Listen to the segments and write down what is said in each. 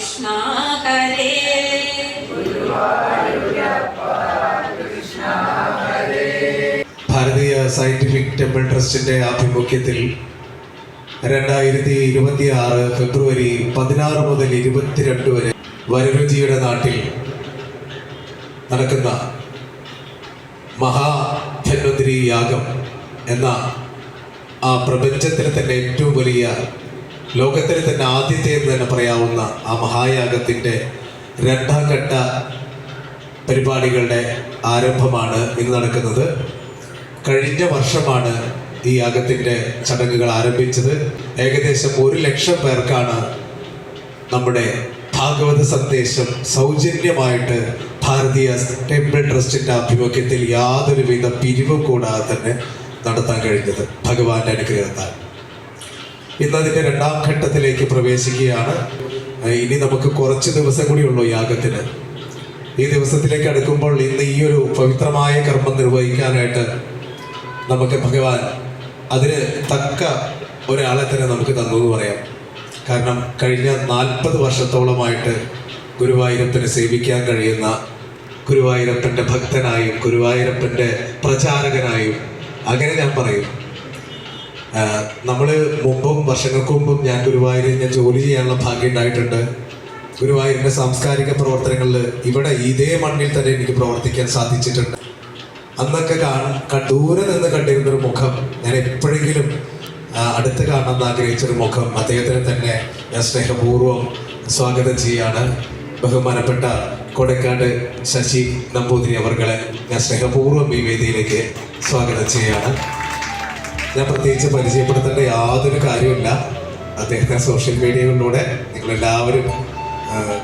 കൃഷ്ണ ഹരേ. ഭാരതീയ scientific temple ട്രസ്റ്റിന്റെ ആഭിമുഖ്യത്തിൽ രണ്ടായിരത്തി ഇരുപത്തി ആറ് ഫെബ്രുവരി പതിനാറ് മുതൽ ഇരുപത്തിരണ്ട് വരെ വരരുചിയുടെ നാട്ടിൽ നടക്കുന്ന മഹാധന്വന്തിരി യാഗം എന്ന ആ പ്രപഞ്ചത്തിലെ തന്നെ ഏറ്റവും വലിയ ലോകത്തിലെ തന്നെ ആദ്യത്തെ എന്ന് തന്നെ പറയാവുന്ന ആ മഹായാഗത്തിന്റെ രണ്ടാം ഘട്ട പരിപാടികളുടെ ആരംഭമാണ് ഇന്ന് നടക്കുന്നത്. കഴിഞ്ഞ വർഷമാണ് ഈ യാഗത്തിന്റെ ചടങ്ങുകൾ ആരംഭിച്ചത്. ഏകദേശം ഒരു ലക്ഷം പേർക്കാണ് നമ്മുടെ ഭാഗവത സന്ദേശം സൗജന്യമായിട്ട് ഭാരതീയ ടെമ്പിൾ ട്രസ്റ്റിന്റെ ആഭിമുഖ്യത്തിൽ യാതൊരുവിധ പിരിവും കൂടാതെ തന്നെ നടത്താൻ കഴിഞ്ഞത് ഭഗവാന്റെ അനുഗ്രഹത്താൽ. ഇന്ന് അതിന്റെ രണ്ടാം ഘട്ടത്തിലേക്ക് പ്രവേശിക്കുകയാണ്. ഇനി നമുക്ക് കുറച്ച് ദിവസം കൂടി കൂടിയുള്ളൂ യാഗത്തിന്. ഈ ദിവസത്തിലേക്ക് അടുക്കുമ്പോൾ ഇന്ന് ഈ ഒരു പവിത്രമായ കർമ്മം നിർവഹിക്കാനായിട്ട് നമുക്ക് ഭഗവാൻ അതിന് തക്ക ഒരാളെ തന്നെ നമുക്ക് തന്നു എന്ന് പറയാം. കാരണം കഴിഞ്ഞ നാൽപ്പത് വർഷത്തോളമായിട്ട് ഗുരുവായൂരപ്പനെ സേവിക്കാൻ കഴിയുന്ന ഗുരുവായൂരപ്പന്റെ ഭക്തനായും ഗുരുവായൂരപ്പന്റെ പ്രചാരകനായും അങ്ങനെ ഞാൻ പറയും. നമ്മൾ മുമ്പും വർഷങ്ങൾക്ക് മുമ്പും ഞാൻ ഗുരുവായൂരിൽ ഞാൻ ജോലി ചെയ്യാനുള്ള ഭാഗ്യം ഉണ്ടായിട്ടുണ്ട്. ഗുരുവായൂരിന്റെ സാംസ്കാരിക പ്രവർത്തനങ്ങളിൽ ഇവിടെ ഇതേ മണ്ണിൽ തന്നെ എനിക്ക് പ്രവർത്തിക്കാൻ സാധിച്ചിട്ടുണ്ട്. അന്നൊക്കെ കാണാൻ ദൂരെ നിന്ന് കണ്ടിരുന്നൊരു മുഖം ഞാൻ എപ്പോഴെങ്കിലും അടുത്ത് കാണണമെന്ന് ആഗ്രഹിച്ചൊരു മുഖം അദ്ദേഹത്തിന് തന്നെ ഞാൻ സ്നേഹപൂർവം സ്വാഗതം ചെയ്യാണ്. ബഹുമാനപ്പെട്ട കൊടക്കാട് ശശി നമ്പൂതിരി അവർകളെ ഞാൻ സ്നേഹപൂർവം ഈ വേദിയിലേക്ക് സ്വാഗതം ചെയ്യാണ്. ഞാൻ പ്രത്യേകിച്ച് പരിചയപ്പെടുത്തേണ്ട യാതൊരു കാര്യമില്ല അദ്ദേഹത്തെ സോഷ്യൽ മീഡിയകളിലൂടെ നിങ്ങളെല്ലാവരും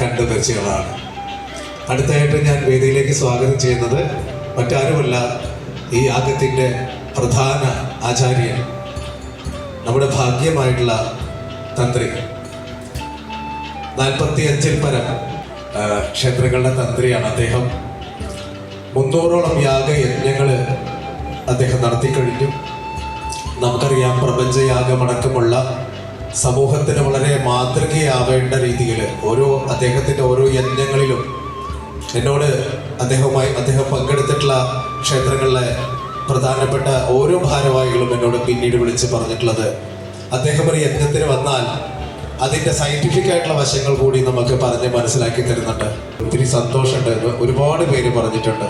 കണ്ടു പരിചയങ്ങളാണ് അടുത്തായിട്ട് ഞാൻ വേദിയിലേക്ക് സ്വാഗതം ചെയ്യുന്നത് മറ്റാരുമല്ല ഈ യാഗത്തിന്റെ പ്രധാന ആചാര്യൻ നമ്മുടെ ഭാഗ്യമായിട്ടുള്ള തന്ത്രി. നാൽപ്പത്തി അഞ്ചിൽ പരം ക്ഷേത്രങ്ങളുടെ തന്ത്രിയാണ് അദ്ദേഹം. മുന്നൂറോളം യാഗയജ്ഞങ്ങൾ അദ്ദേഹം നടത്തി കഴിഞ്ഞു നമുക്കറിയാം പ്രപഞ്ചയാഗമടക്കമുള്ള സമൂഹത്തിന് വളരെ മാതൃകയാവേണ്ട രീതിയിൽ ഓരോ അദ്ദേഹത്തിന്റെ ഓരോ യജ്ഞങ്ങളിലും എന്നോട് അദ്ദേഹവുമായി അദ്ദേഹം പങ്കെടുത്തിട്ടുള്ള ക്ഷേത്രങ്ങളിലെ പ്രധാനപ്പെട്ട ഓരോ ഭാരവാഹികളും എന്നോട് പിന്നീട് വിളിച്ച് പറഞ്ഞിട്ടുള്ളത്. അദ്ദേഹം ഒരു യജ്ഞത്തിന് വന്നാൽ അതിന്റെ സയന്റിഫിക് ആയിട്ടുള്ള വശങ്ങൾ കൂടി നമുക്ക് പറഞ്ഞ് മനസ്സിലാക്കി തരുന്നുണ്ട്. ഒത്തിരി സന്തോഷമുണ്ട് ഒരുപാട് പേര് പറഞ്ഞിട്ടുണ്ട്.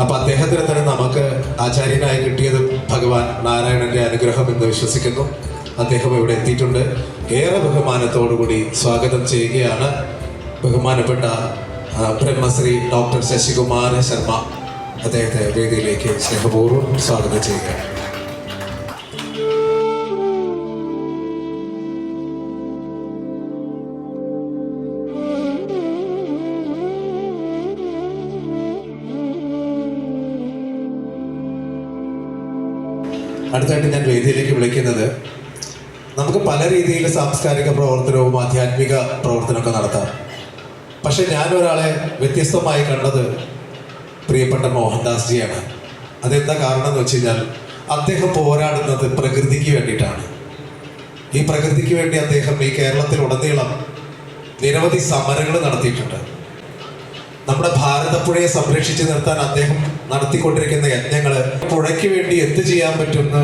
അപ്പോൾ അദ്ദേഹത്തിന് തന്നെ നമുക്ക് ആചാര്യനായി കിട്ടിയത് ഭഗവാൻ നാരായണന്റെ അനുഗ്രഹം എന്ന് വിശ്വസിക്കുന്നു. അദ്ദേഹം ഇവിടെ എത്തിയിട്ടുണ്ട്. ഏറെ ബഹുമാനത്തോടുകൂടി സ്വാഗതം ചെയ്യുകയാണ് ബഹുമാനപ്പെട്ട ബ്രഹ്മശ്രീ ഡോക്ടർ ശശികുമാര ശർമ്മ. അദ്ദേഹത്തെ വേദിയിലേക്ക് സ്നേഹപൂർവം സ്വാഗതം ചെയ്യുകയാണ്. അടുത്തായിട്ട് ഞാൻ വേദിയിലേക്ക് വിളിക്കുന്നത് നമുക്ക് പല രീതിയിൽ സാംസ്കാരിക പ്രവർത്തനവും ആധ്യാത്മിക പ്രവർത്തനമൊക്കെ നടത്താം. പക്ഷെ ഞാൻ ഒരാളെ വ്യത്യസ്തമായി കണ്ടത് പ്രിയപ്പെട്ട മോഹൻദാസ് ജിയാണ് അതെന്താ കാരണം എന്ന് വെച്ച് കഴിഞ്ഞാൽ അദ്ദേഹം പോരാടുന്നത് പ്രകൃതിക്ക് വേണ്ടിയിട്ടാണ്. ഈ പ്രകൃതിക്ക് വേണ്ടി അദ്ദേഹം ഈ കേരളത്തിൽ ഉടനീളം നിരവധി സമരങ്ങൾ നടത്തിയിട്ടുണ്ട്. നമ്മുടെ ഭാരതപ്പുഴയെ സംരക്ഷിച്ചു നിർത്താൻ അദ്ദേഹം നടത്തിക്കൊണ്ടിരിക്കുന്ന യജ്ഞങ്ങൾ പുഴയ്ക്ക് വേണ്ടി എന്ത് ചെയ്യാൻ പറ്റുമെന്ന്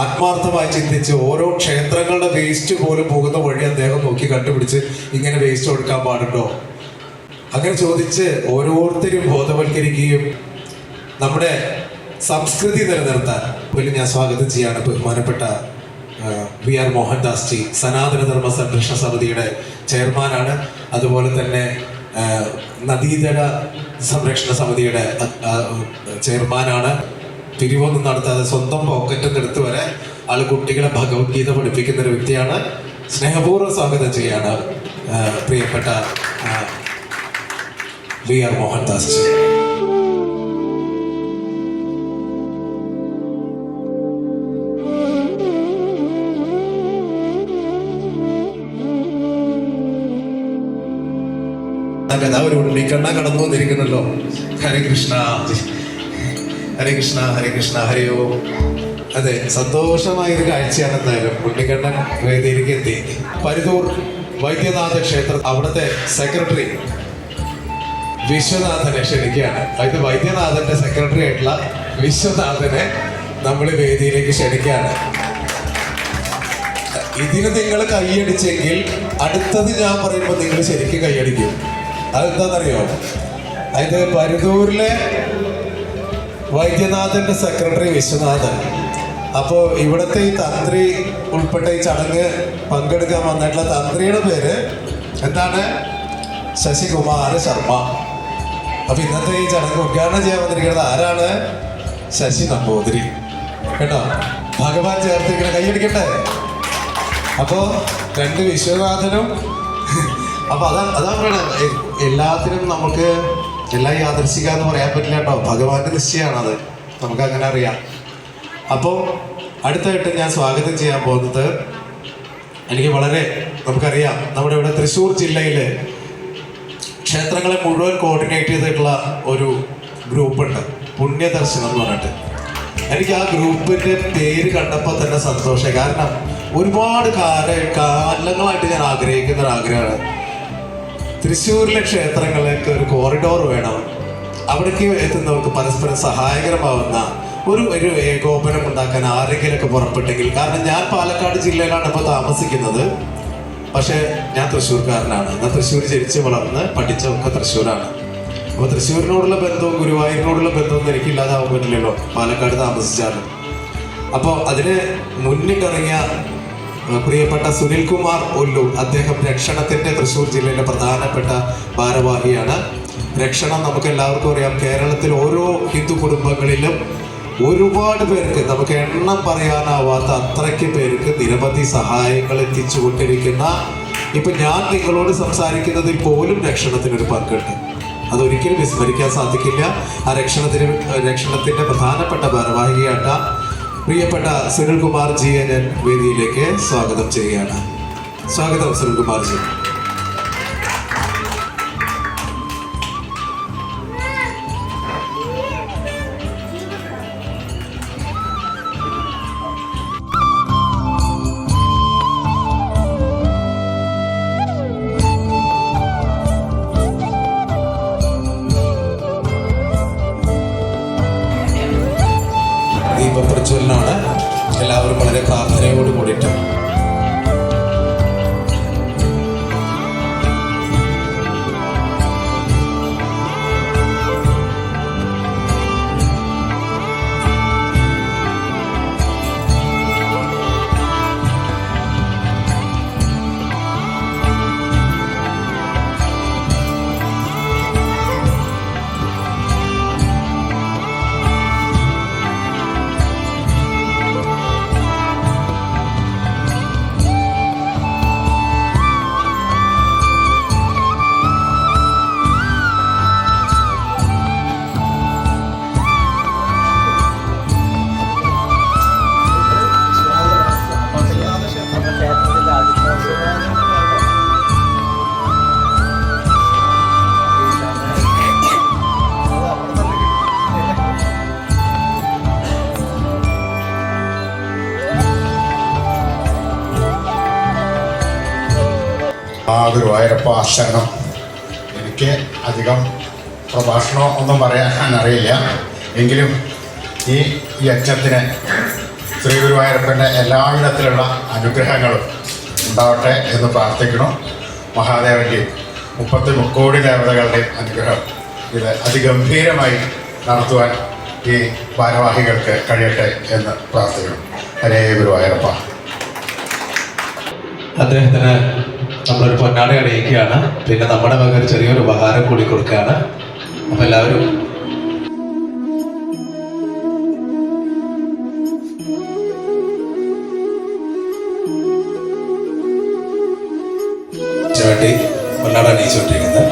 ആത്മാർത്ഥമായി ചിന്തിച്ച് ഓരോ ക്ഷേത്രങ്ങളുടെ വേസ്റ്റ് പോലും പോകുന്ന വഴി അദ്ദേഹം നോക്കി കണ്ടുപിടിച്ച് ഇങ്ങനെ വേസ്റ്റ് കൊടുക്കാൻ പാടുണ്ടോ? അങ്ങനെ ചോദിച്ച് ഓരോരുത്തരും ബോധവൽക്കരിക്കുകയും നമ്മുടെ സംസ്കൃതി നിലനിർത്താൻ. പോലും ഞാൻ സ്വാഗതം ചെയ്യാണ് ബഹുമാനപ്പെട്ട വി ആർ മോഹൻദാസ് ജി സനാതന ധർമ്മ സംരക്ഷണ സമിതിയുടെ ചെയർമാനാണ്. അതുപോലെ തന്നെ നദീതട സംരക്ഷണ സമിതിയുടെ ചെയർമാനാണ്. പിരിവൊന്നും നടത്താതെ സ്വന്തം പോക്കറ്റിൽ എടുത്ത് വരെ ആൾ കുട്ടികളെ ഭഗവത്ഗീത പഠിപ്പിക്കുന്ന ഒരു വ്യക്തിയാണ്. സ്നേഹപൂർവം സ്വാഗതം ചെയ്യാണ് പ്രിയപ്പെട്ട വി ആർ മോഹൻദാസ് ജി. അതാ ഒരു ഉണ്ണിക്കണ്ണ കടന്നു വന്നിരിക്കണല്ലോ ഹരേ കൃഷ്ണ. ഹരേ കൃഷ്ണ ഹരേ കൃഷ്ണ ഹരയോ അതെ സന്തോഷമായ ഒരു കാഴ്ചയാണ് എന്തായാലും ഉണ്ണിക്കണ്ണൻ വേദിയിലേക്ക് എത്തി. പരുതൂർ വൈദ്യനാഥ ക്ഷേത്ര അവിടുത്തെ സെക്രട്ടറി വിശ്വനാഥനെ ക്ഷണിക്കുകയാണ്. അതായത് വൈദ്യനാഥന്റെ സെക്രട്ടറി ആയിട്ടുള്ള വിശ്വനാഥനെ നമ്മൾ വേദിയിലേക്ക് ക്ഷണിക്കുകയാണ്. ഇതിന് നിങ്ങൾ കൈയടിച്ചെങ്കിൽ അടുത്തത് ഞാൻ പറയുമ്പോൾ നിങ്ങൾ ശരിക്കും കൈയടിക്കും. അതെന്താണെന്നറിയോ അതായത് പരുതൂരിലെ വൈദ്യനാഥന്റെ സെക്രട്ടറി വിശ്വനാഥൻ. അപ്പോൾ ഇവിടുത്തെ ഈ തന്ത്രി ഉൾപ്പെട്ട ഈ ചടങ്ങ് പങ്കെടുക്കാൻ വന്നിട്ടുള്ള തന്ത്രിയുടെ പേര് എന്താണ്? ശശികുമാർ ശർമ്മ. അപ്പൊ ഇന്നത്തെ ഈ ചടങ്ങ് ഉദ്ഘാടനം ചെയ്യാൻ വന്നിരിക്കുന്നത് ആരാണ്? ശശി നമ്പൂതിരി. കേട്ടോ? ഭഗവാൻ ചേർത്ത് ഇങ്ങനെ കൈയടിക്കട്ടെ? അപ്പോ രണ്ട് വിശ്വനാഥനും. അപ്പൊ അതാ അതാ പറയണത്. എ- എല്ലാത്തിനും നമുക്ക് എല്ലാം യാദർശിക്കാന്ന് പറയാൻ പറ്റില്ല കേട്ടോ. ഭഗവാന്റെ നിശ്ചയമാണത്. നമുക്ക് അങ്ങനെ അറിയാം. അപ്പോൾ അടുത്തായിട്ട് ഞാൻ സ്വാഗതം ചെയ്യാൻ പോകുന്നത് എനിക്ക് വളരെ നമുക്കറിയാം നമ്മുടെ ഇവിടെ തൃശ്ശൂർ ജില്ലയിൽ ക്ഷേത്രങ്ങളെ മുഴുവൻ കോർഡിനേറ്റ് ചെയ്തിട്ടുള്ള ഒരു ഗ്രൂപ്പുണ്ട്. പുണ്യദർശനം എന്ന് പറഞ്ഞിട്ട്. എനിക്ക് ആ ഗ്രൂപ്പിന്റെ പേര് കണ്ടപ്പോൾ തന്നെ സന്തോഷമായി. കാരണം ഒരുപാട് കാല കാലങ്ങളായിട്ട് ഞാൻ ആഗ്രഹിക്കുന്ന ഒരു ആഗ്രഹമാണ് തൃശ്ശൂരിലെ ക്ഷേത്രങ്ങളിലേക്ക് ഒരു കോറിഡോർ വേണം. അവിടേക്ക് എത്തുന്നവർക്ക് പരസ്പരം സഹായകരമാവുന്ന ഒരു ഒരു ഏകോപനം ഉണ്ടാക്കാൻ ആരെങ്കിലൊക്കെ പുറപ്പെട്ടെങ്കിൽ കാരണം ഞാൻ പാലക്കാട് ജില്ലയിലാണ് ഇപ്പോൾ താമസിക്കുന്നത്. പക്ഷേ ഞാൻ തൃശ്ശൂർക്കാരനാണ്. എന്നാൽ തൃശ്ശൂർ ജനിച്ച് വളർന്ന് പഠിച്ചതൊക്കെ തൃശ്ശൂരാണ്. അപ്പോൾ തൃശ്ശൂരിനോടുള്ള ബന്ധവും ഗുരുവായൂരിനോടുള്ള ബന്ധവും എനിക്ക് ഇല്ലാതാവാൻ പറ്റില്ലല്ലോ. പാലക്കാട് താമസിച്ചാലും അപ്പോൾ അതിന് മുന്നിട്ടിറങ്ങിയ പ്രിയപ്പെട്ട സുനിൽ കുമാർ ഒല്ലൂർ. അദ്ദേഹം രക്ഷണത്തിന്റെ തൃശ്ശൂർ ജില്ലയിലെ പ്രധാനപ്പെട്ട ഭാരവാഹിയാണ്. രക്ഷണം നമുക്ക് എല്ലാവർക്കും അറിയാം. കേരളത്തിൽ ഓരോ ഹിന്ദു കുടുംബങ്ങളിലും ഒരുപാട് പേർക്ക് നമുക്ക് എണ്ണം പറയാനാവാത്ത അത്രയ്ക്ക് പേർക്ക് നിരവധി സഹായങ്ങൾ എത്തിച്ചു കൊണ്ടിരിക്കുന്ന ഇപ്പൊ ഞാൻ നിങ്ങളോട് സംസാരിക്കുന്നതിൽ പോലും രക്ഷണത്തിനൊരു പങ്കുണ്ട്. അതൊരിക്കലും വിസ്മരിക്കാൻ സാധിക്കില്ല. ആ രക്ഷണത്തിന് രക്ഷണത്തിന്റെ പ്രധാനപ്പെട്ട ഭാരവാഹിയാട്ട പ്രിയപ്പെട്ട സുനിൽകുമാർ ജിയെ ഞാൻ വേദിയിലേക്ക് സ്വാഗതം ചെയ്യുകയാണ്. സ്വാഗതം സുനിൽകുമാർ ഗുരുവായൂരപ്പ ശരണം എനിക്ക് അധികം പ്രഭാഷണം ഒന്നും പറയാൻ അറിയില്ല. എങ്കിലും ഈ യജ്ഞത്തിന് ശ്രീ ഗുരുവായൂരപ്പന്റെ എല്ലാവിധത്തിലുള്ള അനുഗ്രഹങ്ങളും ഉണ്ടാവട്ടെ എന്ന് പ്രാർത്ഥിക്കണം മഹാദേവന്റെയും മുപ്പത്തി മുക്കോടി ദേവതകളുടെയും അനുഗ്രഹം ഇത് അതിഗംഭീരമായി നടത്തുവാൻ ഈ ഭാരവാഹികൾക്ക് കഴിയട്ടെ എന്ന് പ്രാർത്ഥിക്കണം ഹരേ ഗുരുവായൂരപ്പ. അദ്ദേഹത്തിന് നമ്മളൊരു പൊന്നാണി അണിയിക്കുകയാണ്. പിന്നെ നമ്മുടെ വക ചെറിയൊരു ഉപഹാരം കൂടി കൊടുക്കുകയാണ്. അപ്പൊ എല്ലാവരും വേണ്ടി കാണിച്ചുകൊണ്ടിരിക്കുന്നത്